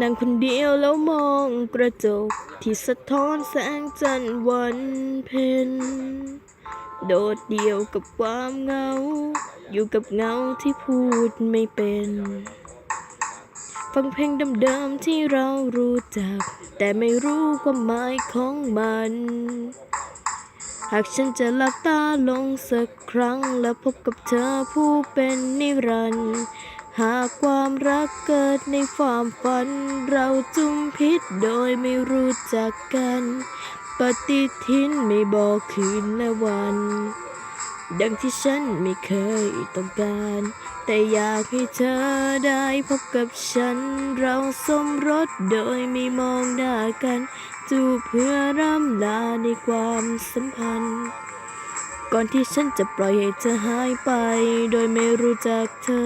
นั่งคนเดียวแล้วมองกระจก ที่สะท้อนแสงจันทร์วันเพ็ญโดดเดี่ยวกับความเงา อยู่กับเงาที่พูดไม่เป็น ฟังเพลงเดิมๆที่เรารู้จัก แต่ไม่รู้ความหมายของมัน หากฉันจะหลับตาลงสักครั้ง แล้วพบกับเธอผู้เป็นนิรันดร์ หากความรักเกิดในความฝัน เราจุมพิษโดยไม่รู้จักกัน ปฏิทินไม่บอกคืนและวัน ดังที่ฉันไม่เคยต้องการ แต่อยากให้เธอได้พบกับฉัน เราสมรสโดยไม่มองหน้ากัน จูบเพื่อร่ำลาในความสัมพันธ์ ก่อนที่ฉันจะปล่อยให้เธอหายไป โดยไม่รู้จักเธอ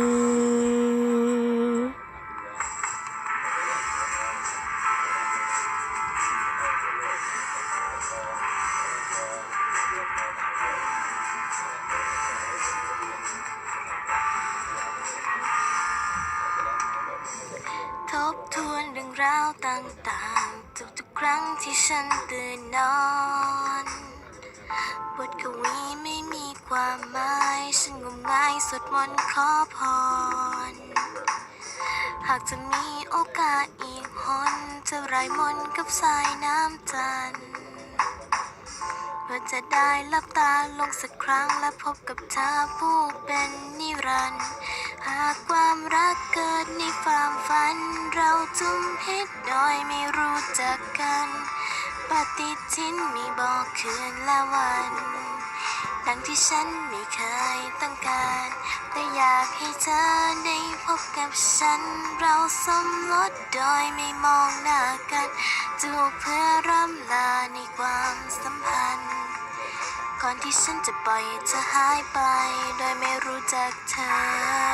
ทบทวนเรื่องราวต่างๆ ทุกๆครั้งที่ฉันตื่นนอน ความหมายฉันงมงายสวดมนต์ขอพร หากจะมีโอกาสอีกหนจะไรายมนต์กับสายน้ำจันทร์เพื่อจะได้ลับตาลงสักครั้งและพบกับเธอผู้เป็นนิรันดร์หากความรักเกิดในความฝัน เราจุ่มพิษโดยไม่รู้จักกัน ปฏิทินมีบอกคืนและวัน ดังที่ฉันไม่เคยต้องการ แต่อยากให้เธอได้พบกับฉัน เราสมรสโดยไม่มองหน้ากันจูบเพื่อร่ำลาในความสัมพันธ์ ก่อนที่ฉันจะปล่อยเธอหายไป โดยไม่รู้จักเธอ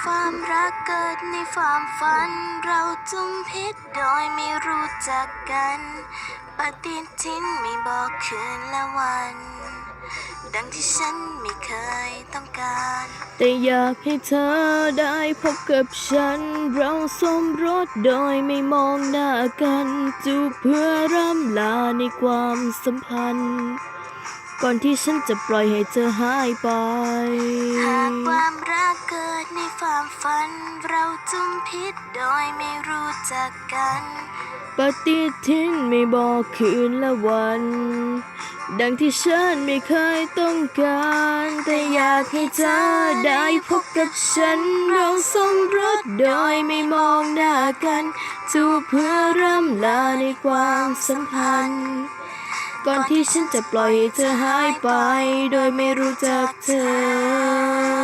ความรักเกิดในความฝัน เราจุมพิษโดยไม่รู้จักกัน ปฏิทินไม่บอกคืนและวัน ดังที่ฉันไม่เคยต้องการ แต่อยากให้เธอได้พบกับฉัน เราสมรสโดยไม่มองหน้ากันจูบเพื่อร่ำลาในความสัมพันธ์ ก่อนที่ฉันจะปล่อยให้เธอหายไป หากความรักเกิดในความฝัน เราจุมพิษโดยไม่รู้จักกัน ปฏิทินไม่บอกคืนและวัน ดังที่ฉันไม่เคยต้องการ แต่อยากให้เธอได้พบกับฉัน เราสมรสโดยไม่มองหน้ากันจูบเพื่อร่ำลาในความสัมพันธ์ ก่อนที่ฉันจะปล่อยเธอหายไป โดยไม่รู้จักเธอ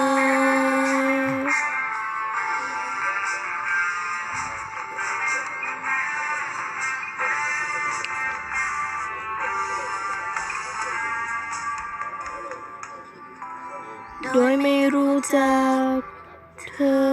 โดยไม่รู้จักเธอ